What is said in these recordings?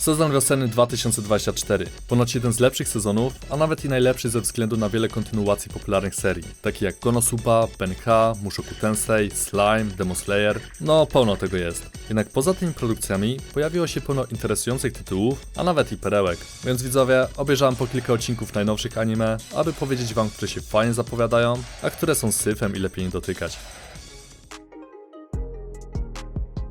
Sezon wiosenny 2024. Ponoć jeden z lepszych sezonów, a nawet i najlepszy ze względu na wiele kontynuacji popularnych serii, takich jak Konosuba, Benka, Mushoku Tensei, Slime, Demon Slayer. No, pełno tego jest. Jednak poza tymi produkcjami pojawiło się pełno interesujących tytułów, a nawet i perełek. Więc widzowie, obejrzałem po kilka odcinków najnowszych anime, aby powiedzieć wam, które się fajnie zapowiadają, a które są syfem i lepiej nie dotykać.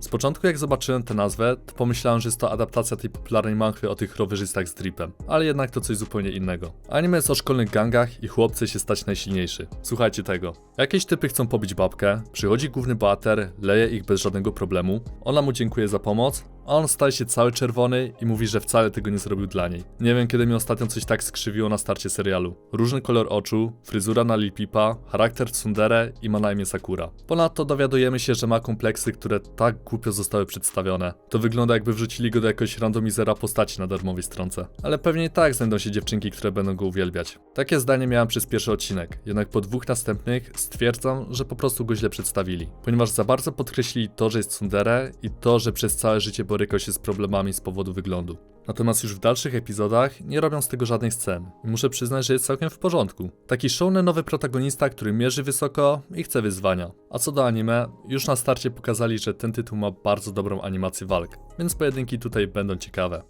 Z początku jak zobaczyłem tę nazwę, to pomyślałem, że jest to adaptacja tej popularnej manchwy o tych rowerzystach z dripem, ale jednak to coś zupełnie innego. Anime jest o szkolnych gangach i chłopcy się stać najsilniejszy. Słuchajcie tego. Jakieś typy chcą pobić babkę, przychodzi główny bohater, leje ich bez żadnego problemu, ona mu dziękuję za pomoc, a on staje się cały czerwony i mówi, że wcale tego nie zrobił dla niej. Nie wiem, kiedy mi ostatnio coś tak skrzywiło na starcie serialu. Różny kolor oczu, fryzura na Lipipa, charakter tsundere i ma na imię Sakura. Ponadto dowiadujemy się, że ma kompleksy, które tak głupio zostały przedstawione. To wygląda jakby wrzucili go do jakiegoś randomizera postaci na darmowej stronce. Ale pewnie i tak znajdą się dziewczynki, które będą go uwielbiać. Takie zdanie miałem przez pierwszy odcinek, jednak po dwóch następnych stwierdzam, że po prostu go źle przedstawili. Ponieważ za bardzo podkreślili to, że jest tsundere i to, że przez całe życie borykał się z problemami z powodu wyglądu. Natomiast już w dalszych epizodach nie robią z tego żadnych scen. I muszę przyznać, że jest całkiem w porządku. Taki nowy protagonista, który mierzy wysoko i chce wyzwania. A co do anime, już na starcie pokazali, że ten tytuł ma bardzo dobrą animację walk, więc pojedynki tutaj będą ciekawe.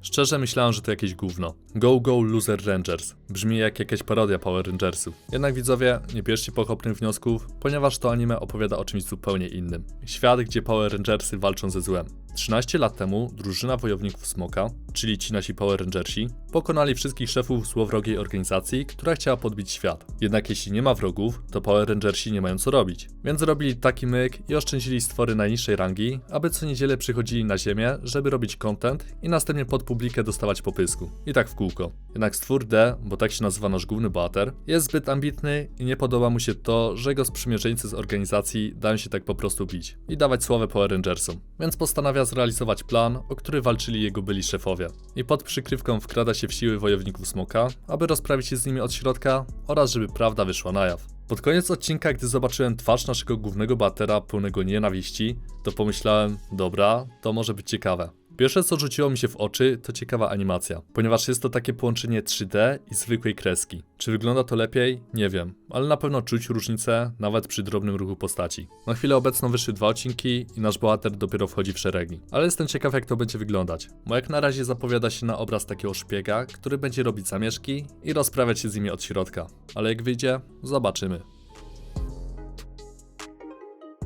Szczerze myślałem, że to jakieś gówno. Go Go Loser Rangers. Brzmi jak jakaś parodia Power Rangersów. Jednak widzowie, nie bierzcie pochopnych wniosków, ponieważ to anime opowiada o czymś zupełnie innym. Świat, gdzie Power Rangersy walczą ze złem. 13 lat temu drużyna wojowników Smoka, czyli ci nasi Power Rangersi, pokonali wszystkich szefów złowrogiej organizacji, która chciała podbić świat. Jednak jeśli nie ma wrogów, to Power Rangersi nie mają co robić. Więc zrobili taki myk i oszczędzili stwory najniższej rangi, aby co niedzielę przychodzili na ziemię, żeby robić content i następnie pod publikę dostawać popysku. I tak w kółko. Jednak stwór D, bo tak się nazywa nasz główny bohater, jest zbyt ambitny i nie podoba mu się to, że jego sprzymierzeńcy z organizacji dają się tak po prostu bić i dawać sławę Power Rangersom. Więc postanawia zrealizować plan, o który walczyli jego byli szefowie. I pod przykrywką wkrada się w siły wojowników Smoka, aby rozprawić się z nimi od środka oraz żeby prawda wyszła na jaw. Pod koniec odcinka, gdy zobaczyłem twarz naszego głównego bohatera pełnego nienawiści, to pomyślałem, dobra, to może być ciekawe. Pierwsze co rzuciło mi się w oczy to ciekawa animacja, ponieważ jest to takie połączenie 3D i zwykłej kreski. Czy wygląda to lepiej? Nie wiem, ale na pewno czuć różnicę nawet przy drobnym ruchu postaci. Na chwilę obecną wyszły dwa odcinki i nasz bohater dopiero wchodzi w szeregi. Ale jestem ciekaw jak to będzie wyglądać, bo jak na razie zapowiada się na obraz takiego szpiega, który będzie robić zamieszki i rozprawiać się z nimi od środka. Ale jak wyjdzie, zobaczymy.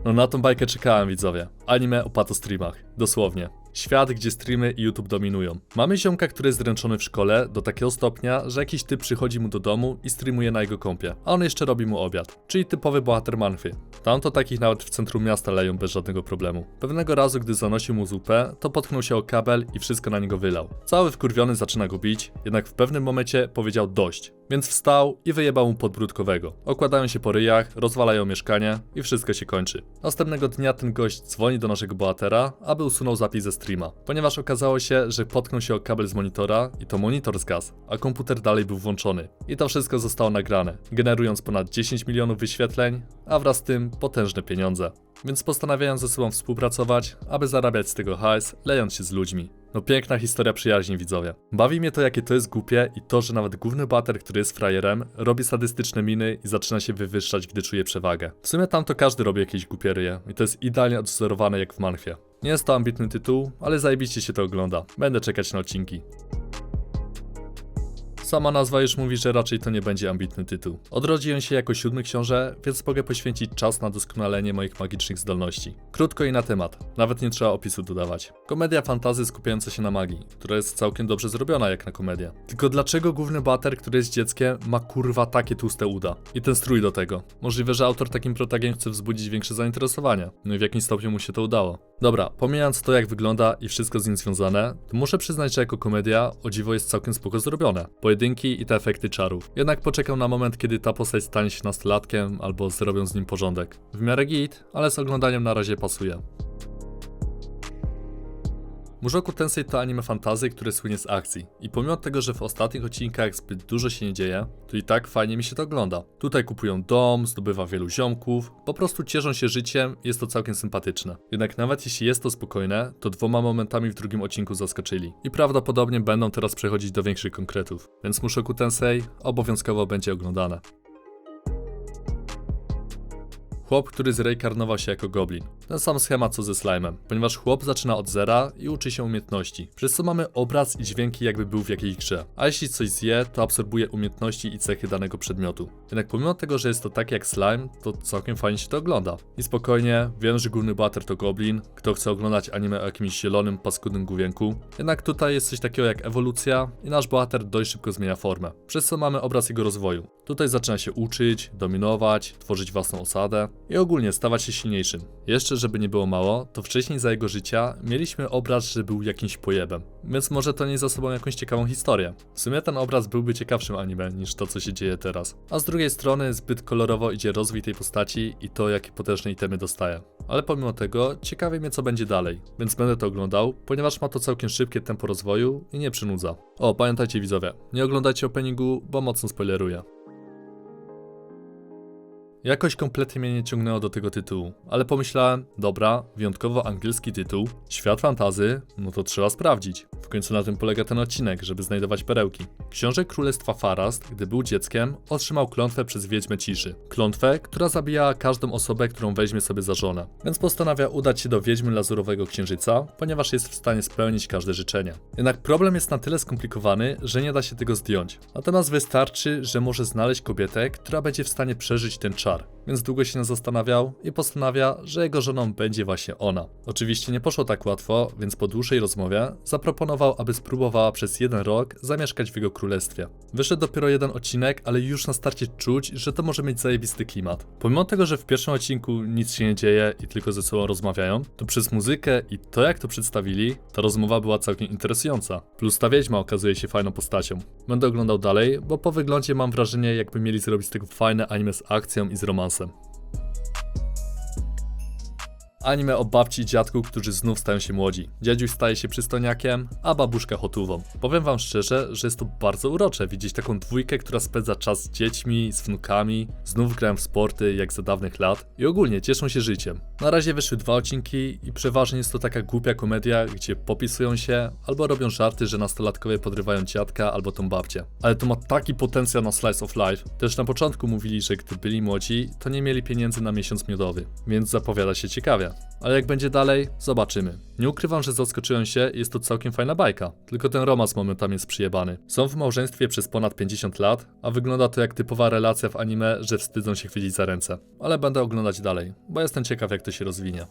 No na tą bajkę czekałem widzowie. Anime o patostreamach. Dosłownie. Świat, gdzie streamy i YouTube dominują. Mamy ziomka, który jest zręczony w szkole do takiego stopnia, że jakiś typ przychodzi mu do domu i streamuje na jego kompie, a on jeszcze robi mu obiad. Czyli typowy bohater manfy. Tam to takich nawet w centrum miasta leją bez żadnego problemu. Pewnego razu, gdy zanosił mu zupę, to potknął się o kabel i wszystko na niego wylał. Cały wkurwiony zaczyna go bić, jednak w pewnym momencie powiedział dość. Więc wstał i wyjebał mu podbródkowego. Okładają się po ryjach, rozwalają mieszkanie i wszystko się kończy. Następnego dnia ten gość dzwoni do naszego bohatera, aby usunął zapis ze streama, ponieważ okazało się, że potknął się o kabel z monitora i to monitor zgasł, a komputer dalej był włączony. I to wszystko zostało nagrane, generując ponad 10 milionów wyświetleń, a wraz z tym potężne pieniądze. Więc postanawiają ze sobą współpracować, aby zarabiać z tego hajs, lejąc się z ludźmi. No piękna historia przyjaźni widzowie. Bawi mnie to jakie to jest głupie i to, że nawet główny bater, który jest frajerem, robi sadystyczne miny i zaczyna się wywyższać, gdy czuje przewagę. W sumie tam to każdy robi jakieś głupie ryje i to jest idealnie odwzorowane jak w manchwie. Nie jest to ambitny tytuł, ale zajebiście się to ogląda. Będę czekać na odcinki. Sama nazwa już mówi, że raczej to nie będzie ambitny tytuł. Odrodziłem się jako siódmy książę, więc mogę poświęcić czas na doskonalenie moich magicznych zdolności. Krótko i na temat, nawet nie trzeba opisu dodawać. Komedia fantazy skupiająca się na magii, która jest całkiem dobrze zrobiona jak na komedię. Tylko dlaczego główny bater, który jest dzieckiem, ma kurwa takie tłuste uda? I ten strój do tego. Możliwe, że autor takim protagiem chce wzbudzić większe zainteresowanie. No i w jakim stopniu mu się to udało. Dobra, pomijając to jak wygląda i wszystko z nim związane, to muszę przyznać, że jako komedia o dziwo jest całkiem spoko zrobione. Pojedynki i te efekty czarów. Jednak poczekam na moment, kiedy ta postać stanie się nastolatkiem albo zrobią z nim porządek. W miarę git, ale z oglądaniem na razie pasuje. Mushoku Tensei to anime fantazy, które słynie z akcji. I pomimo tego, że w ostatnich odcinkach zbyt dużo się nie dzieje, to i tak fajnie mi się to ogląda. Tutaj kupują dom, zdobywa wielu ziomków, po prostu cieszą się życiem, jest to całkiem sympatyczne. Jednak nawet jeśli jest to spokojne, to dwoma momentami w drugim odcinku zaskoczyli. I prawdopodobnie będą teraz przechodzić do większych konkretów. Więc Mushoku Tensei obowiązkowo będzie oglądane. Chłop, który zreinkarnował się jako goblin. Ten sam schemat co ze slime'em, ponieważ chłop zaczyna od zera i uczy się umiejętności, przez co mamy obraz i dźwięki jakby był w jakiejś grze. A jeśli coś zje, to absorbuje umiejętności i cechy danego przedmiotu. Jednak pomimo tego, że jest to tak jak slime, to całkiem fajnie się to ogląda. I spokojnie, wiem, że główny bohater to goblin, kto chce oglądać anime o jakimś zielonym, paskudnym główienku. Jednak tutaj jest coś takiego jak ewolucja i nasz bohater dość szybko zmienia formę, przez co mamy obraz jego rozwoju. Tutaj zaczyna się uczyć, dominować, tworzyć własną osadę i ogólnie stawać się silniejszym. Jeszcze, żeby nie było mało, to wcześniej za jego życia mieliśmy obraz, że był jakimś pojebem, więc może to nie za sobą jakąś ciekawą historię. W sumie ten obraz byłby ciekawszym anime niż to, co się dzieje teraz. A z drugiej strony zbyt kolorowo idzie rozwój tej postaci i to, jakie potężne itemy dostaje. Ale pomimo tego, ciekawi mnie co będzie dalej, więc będę to oglądał, ponieważ ma to całkiem szybkie tempo rozwoju i nie przynudza. O, pamiętajcie widzowie, nie oglądajcie openingu, bo mocno spoileruję. Jakoś kompletnie mnie nie ciągnęło do tego tytułu, ale pomyślałem, dobra, wyjątkowo angielski tytuł, świat fantazy, no to trzeba sprawdzić. W końcu na tym polega ten odcinek, żeby znajdować perełki. Książę Królestwa Farast, gdy był dzieckiem, otrzymał klątwę przez Wiedźmę Ciszy. Klątwę, która zabijała każdą osobę, którą weźmie sobie za żonę. Więc postanawia udać się do Wiedźmy Lazurowego Księżyca, ponieważ jest w stanie spełnić każde życzenie. Jednak problem jest na tyle skomplikowany, że nie da się tego zdjąć. Natomiast wystarczy, że może znaleźć kobietę, która będzie w stanie przeżyć ten Więc długo się zastanawiał i postanawia, że jego żoną będzie właśnie ona. Oczywiście nie poszło tak łatwo, więc po dłuższej rozmowie zaproponował, aby spróbowała przez jeden rok zamieszkać w jego królestwie. Wyszedł dopiero jeden odcinek, ale już na starcie czuć, że to może mieć zajebisty klimat. Pomimo tego, że w pierwszym odcinku nic się nie dzieje i tylko ze sobą rozmawiają, to przez muzykę i to jak to przedstawili, ta rozmowa była całkiem interesująca. Plus ta wiedźma okazuje się fajną postacią. Będę oglądał dalej, bo po wyglądzie mam wrażenie, jakby mieli zrobić z tego fajne anime z akcją i z romansem. Anime o babci i dziadku, którzy znów stają się młodzi. Dziadziuś staje się przystojniakiem, a babuszka hotówą. Powiem wam szczerze, że jest to bardzo urocze widzieć taką dwójkę, która spędza czas z dziećmi, z wnukami, znów grają w sporty jak za dawnych lat i ogólnie cieszą się życiem. Na razie wyszły dwa odcinki i przeważnie jest to taka głupia komedia, gdzie popisują się albo robią żarty, że nastolatkowie podrywają dziadka albo tą babcię. Ale to ma taki potencjał na slice of life. Też na początku mówili, że gdy byli młodzi, to nie mieli pieniędzy na miesiąc miodowy, więc zapowiada się ciekawie. Ale jak będzie dalej, zobaczymy. Nie ukrywam, że zaskoczyłem się, jest to całkiem fajna bajka. Tylko ten romans momentami jest przyjebany. Są w małżeństwie przez ponad 50 lat, a wygląda to jak typowa relacja w anime, że wstydzą się chwycić za ręce. Ale będę oglądać dalej, bo jestem ciekaw jak to się rozwinie.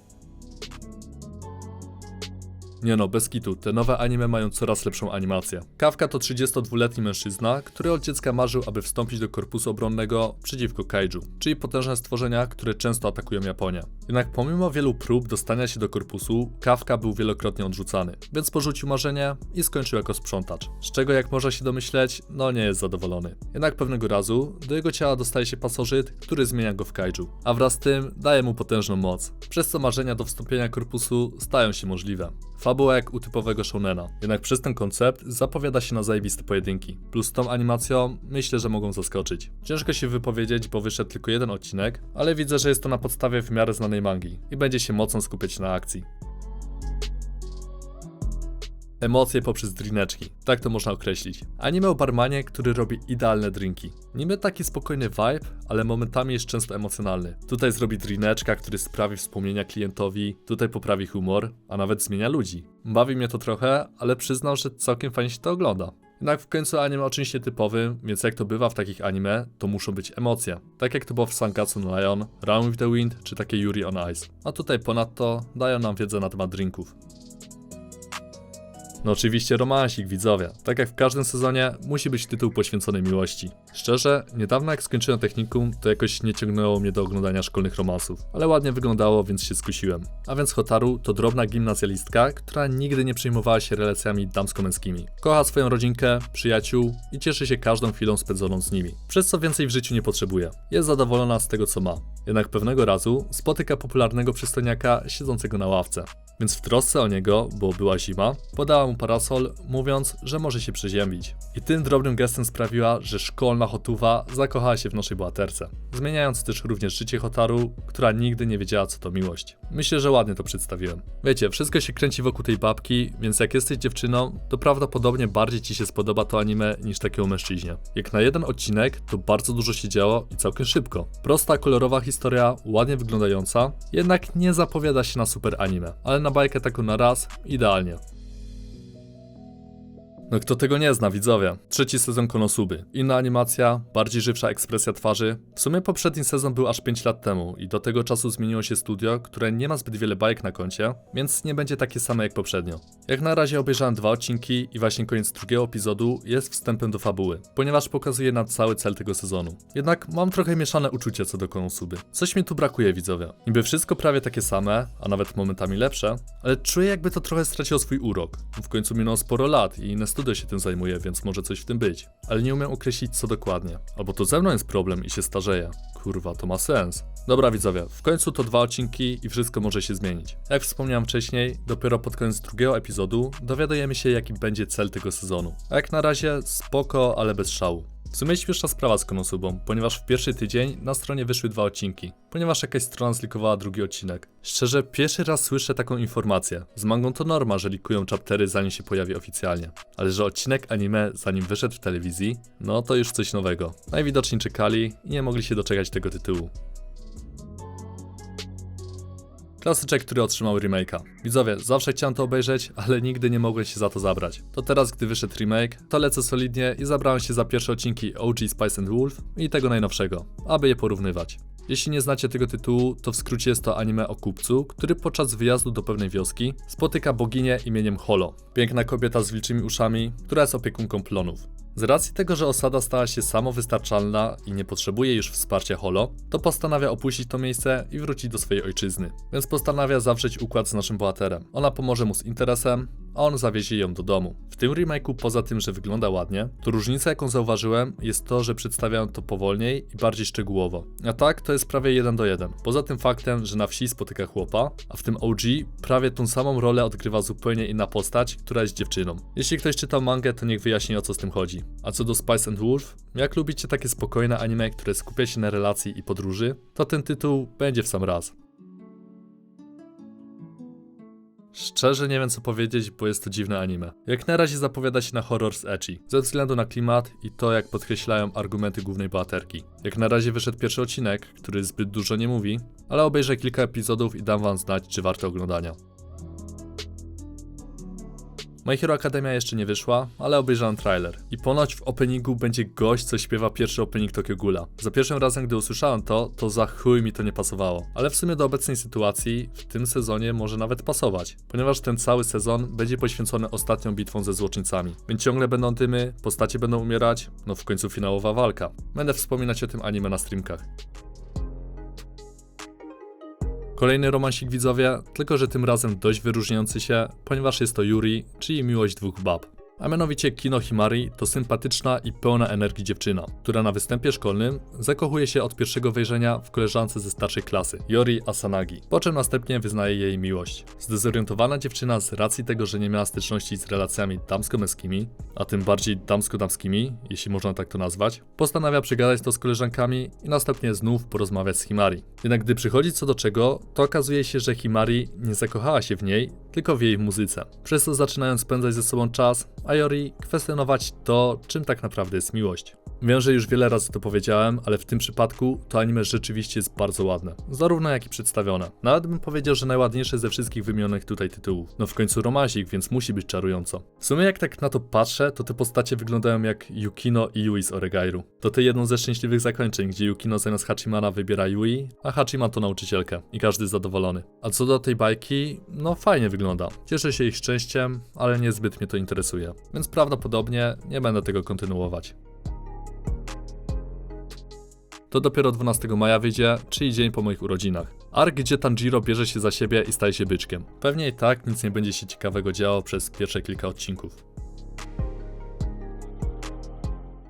Nie no, bez kitu, te nowe anime mają coraz lepszą animację. Kawka to 32-letni mężczyzna, który od dziecka marzył, aby wstąpić do korpusu obronnego przeciwko kaiju, czyli potężne stworzenia, które często atakują Japonię. Jednak pomimo wielu prób dostania się do korpusu, Kawka był wielokrotnie odrzucany, więc porzucił marzenie i skończył jako sprzątacz. Z czego jak można się domyśleć, no nie jest zadowolony. Jednak pewnego razu do jego ciała dostaje się pasożyt, który zmienia go w kaiju, a wraz z tym daje mu potężną moc, przez co marzenia do wstąpienia korpusu stają się możliwe. Fabuła jak u typowego shounena. Jednak przez ten koncept zapowiada się na zajebiste pojedynki. Plus tą animacją myślę, że mogą zaskoczyć. Ciężko się wypowiedzieć, bo wyszedł tylko jeden odcinek, ale widzę, że jest to na podstawie w miarę znanej mangi i będzie się mocno skupiać na akcji. Emocje poprzez drineczki. Tak to można określić. Anime o barmanie, który robi idealne drinki. Niby taki spokojny vibe, ale momentami jest często emocjonalny. Tutaj zrobi drineczka, który sprawi wspomnienia klientowi, tutaj poprawi humor, a nawet zmienia ludzi. Bawi mnie to trochę, ale przyznam, że całkiem fajnie się to ogląda. Jednak w końcu anime o czymś nietypowym, więc jak to bywa w takich anime, to muszą być emocje. Tak jak to było w Sangatsu no Lion, Run with the Wind czy takie Yuri on Ice. A tutaj ponadto dają nam wiedzę na temat drinków. No oczywiście romansik, widzowie. Tak jak w każdym sezonie, musi być tytuł poświęcony miłości. Szczerze, niedawno jak skończyłem technikum, to jakoś nie ciągnęło mnie do oglądania szkolnych romansów. Ale ładnie wyglądało, więc się skusiłem. A więc Hotaru to drobna gimnazjalistka, która nigdy nie przejmowała się relacjami damsko-męskimi. Kocha swoją rodzinkę, przyjaciół i cieszy się każdą chwilą spędzoną z nimi. Przez co więcej w życiu nie potrzebuje. Jest zadowolona z tego co ma. Jednak pewnego razu spotyka popularnego przystojniaka siedzącego na ławce. Więc w trosce o niego, bo była zima, podała mu parasol, mówiąc, że może się przeziębić. I tym drobnym gestem sprawiła, że szkolna Hotuwa zakochała się w naszej bohaterce, zmieniając też również życie Hotaru, która nigdy nie wiedziała co to miłość. Myślę, że ładnie to przedstawiłem. Wiecie, wszystko się kręci wokół tej babki, więc jak jesteś dziewczyną, to prawdopodobnie bardziej ci się spodoba to anime niż takiemu mężczyźnie. Jak na jeden odcinek, to bardzo dużo się działo i całkiem szybko. Prosta, kolorowa historia, ładnie wyglądająca, jednak nie zapowiada się na super anime, ale na bajkę taką na raz, idealnie. No kto tego nie zna, widzowie? Trzeci sezon Konosuby. Inna animacja, bardziej żywsza ekspresja twarzy. W sumie poprzedni sezon był aż 5 lat temu i do tego czasu zmieniło się studio, które nie ma zbyt wiele bajek na koncie, więc nie będzie takie same jak poprzednio. Jak na razie obejrzałem dwa odcinki i właśnie koniec drugiego epizodu jest wstępem do fabuły, ponieważ pokazuje nam cały cel tego sezonu. Jednak mam trochę mieszane uczucia co do Konosuby. Coś mi tu brakuje, widzowie. Niby wszystko prawie takie same, a nawet momentami lepsze, ale czuję jakby to trochę straciło swój urok. W końcu minęło sporo lat i inne się tym zajmuje, więc może coś w tym być. Ale nie umiem określić co dokładnie. Albo to ze mną jest problem i się starzeję. Kurwa, to ma sens. Dobra widzowie, w końcu to dwa odcinki i wszystko może się zmienić. Jak wspomniałem wcześniej, dopiero pod koniec drugiego epizodu dowiadujemy się jaki będzie cel tego sezonu. A jak na razie spoko, ale bez szału. W sumie śmieszna sprawa z Konosubą, ponieważ w pierwszy tydzień na stronie wyszły dwa odcinki, ponieważ jakaś strona zlikowała drugi odcinek. Szczerze, pierwszy raz słyszę taką informację. Z mangą to norma, że likują chaptery zanim się pojawi oficjalnie. Ale że odcinek anime zanim wyszedł w telewizji, no to już coś nowego. Najwidoczniej czekali i nie mogli się doczekać tego tytułu. Klasyczek, który otrzymał remake'a. Widzowie, zawsze chciałem to obejrzeć, ale nigdy nie mogłem się za to zabrać. To teraz, gdy wyszedł remake, to lecę solidnie i zabrałem się za pierwsze odcinki OG Spice and Wolf i tego najnowszego, aby je porównywać. Jeśli nie znacie tego tytułu, to w skrócie jest to anime o kupcu, który podczas wyjazdu do pewnej wioski spotyka boginię imieniem Holo. Piękna kobieta z wilczymi uszami, która jest opiekunką plonów. Z racji tego, że osada stała się samowystarczalna i nie potrzebuje już wsparcia Holo, to postanawia opuścić to miejsce i wrócić do swojej ojczyzny. Więc postanawia zawrzeć układ z naszym bohaterem. Ona pomoże mu z interesem, on zawiezie ją do domu. W tym remake'u poza tym, że wygląda ładnie, to różnica jaką zauważyłem jest to, że przedstawiają to powolniej i bardziej szczegółowo. A tak to jest prawie jeden do jeden. Poza tym faktem, że na wsi spotyka chłopa, a w tym OG prawie tą samą rolę odgrywa zupełnie inna postać, która jest dziewczyną. Jeśli ktoś czytał mangę, to niech wyjaśni o co z tym chodzi. A co do Spice and Wolf, jak lubicie takie spokojne anime, które skupia się na relacji i podróży, to ten tytuł będzie w sam raz. Szczerze nie wiem co powiedzieć, bo jest to dziwne anime. Jak na razie zapowiada się na horror z ecchi, ze względu na klimat i to jak podkreślają argumenty głównej bohaterki. Jak na razie wyszedł pierwszy odcinek, który zbyt dużo nie mówi, ale obejrzę kilka epizodów i dam wam znać, czy warto oglądania. My Hero Academia jeszcze nie wyszła, ale obejrzałem trailer. I ponoć w openingu będzie gość, co śpiewa pierwszy opening Tokyo Ghoula. Za pierwszym razem, gdy usłyszałem to, to za chuj mi to nie pasowało. Ale w sumie do obecnej sytuacji w tym sezonie może nawet pasować, ponieważ ten cały sezon będzie poświęcony ostatnią bitwą ze złoczyńcami. Więc ciągle będą dymy, postacie będą umierać, no w końcu finałowa walka. Będę wspominać o tym anime na streamkach. Kolejny romansik widzowie, tylko że tym razem dość wyróżniający się, ponieważ jest to Yuri, czyli miłość dwóch bab. A mianowicie Kino Himari to sympatyczna i pełna energii dziewczyna, która na występie szkolnym zakochuje się od pierwszego wejrzenia w koleżance ze starszej klasy, Yori Asanagi, po czym następnie wyznaje jej miłość. Zdezorientowana dziewczyna z racji tego, że nie miała styczności z relacjami damsko-męskimi, a tym bardziej damsko-damskimi, jeśli można tak to nazwać, postanawia przegadać to z koleżankami i następnie znów porozmawiać z Himari. Jednak gdy przychodzi co do czego, to okazuje się, że Himari nie zakochała się w niej, tylko w jej muzyce. Przez to zaczynają spędzać ze sobą czas, a Yori kwestionować to, czym tak naprawdę jest miłość. Wiem, że już wiele razy to powiedziałem, ale w tym przypadku to anime rzeczywiście jest bardzo ładne. Zarówno jak i przedstawione. Nawet bym powiedział, że najładniejsze ze wszystkich wymienionych tutaj tytułów. No w końcu romazik, więc musi być czarująco. W sumie jak tak na to patrzę, to te postacie wyglądają jak Yukino i Yui z Oregairu. To te jedno ze szczęśliwych zakończeń, gdzie Yukino zamiast Hachimana wybiera Yui, a Hachiman to nauczycielkę i każdy zadowolony. A co do tej bajki, no fajnie wygląda. Cieszę się ich szczęściem, ale niezbyt mnie to interesuje. Więc prawdopodobnie nie będę tego kontynuować. To dopiero 12 maja wyjdzie, czyli dzień po moich urodzinach. Ark, gdzie Tanjiro bierze się za siebie i staje się byczkiem. Pewnie i tak nic nie będzie się ciekawego działo przez pierwsze kilka odcinków.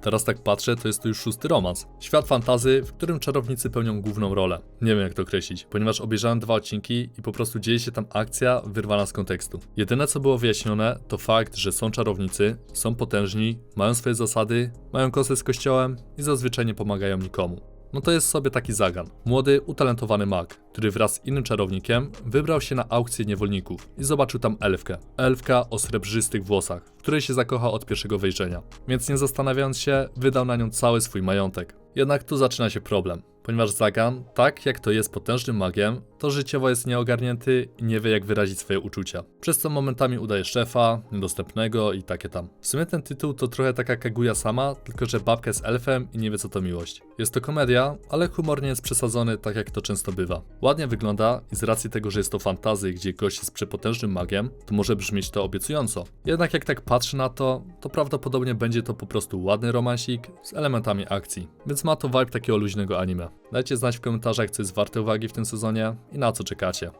Teraz tak patrzę, to jest to już szósty romans. Świat fantazy, w którym czarownicy pełnią główną rolę. Nie wiem jak to określić, ponieważ obejrzałem dwa odcinki i po prostu dzieje się tam akcja wyrwana z kontekstu. Jedyne co było wyjaśnione to fakt, że są czarownicy, są potężni, mają swoje zasady, mają kosę z kościołem i zazwyczaj nie pomagają nikomu. No to jest sobie taki zagan. Młody, utalentowany mag, który wraz z innym czarownikiem wybrał się na aukcję niewolników i zobaczył tam elfkę. Elfka o srebrzystych włosach, w której się zakochał od pierwszego wejrzenia. Więc nie zastanawiając się, wydał na nią cały swój majątek. Jednak tu zaczyna się problem, ponieważ Zagan, tak jak to jest potężnym magiem, to życiowo jest nieogarnięty i nie wie jak wyrazić swoje uczucia. Przez co momentami udaje szefa, niedostępnego i takie tam. W sumie ten tytuł to trochę taka Kaguya sama, tylko że babka jest elfem i nie wie co to miłość. Jest to komedia, ale humor nie jest przesadzony tak jak to często bywa. Ładnie wygląda i z racji tego, że jest to fantazy, gdzie gość jest przepotężnym magiem, to może brzmieć to obiecująco. Jednak jak tak patrzę na to, to prawdopodobnie będzie to po prostu ładny romansik z elementami akcji. Więc ma to vibe takiego luźnego anime. Dajcie znać w komentarzach, co jest warte uwagi w tym sezonie i na co czekacie.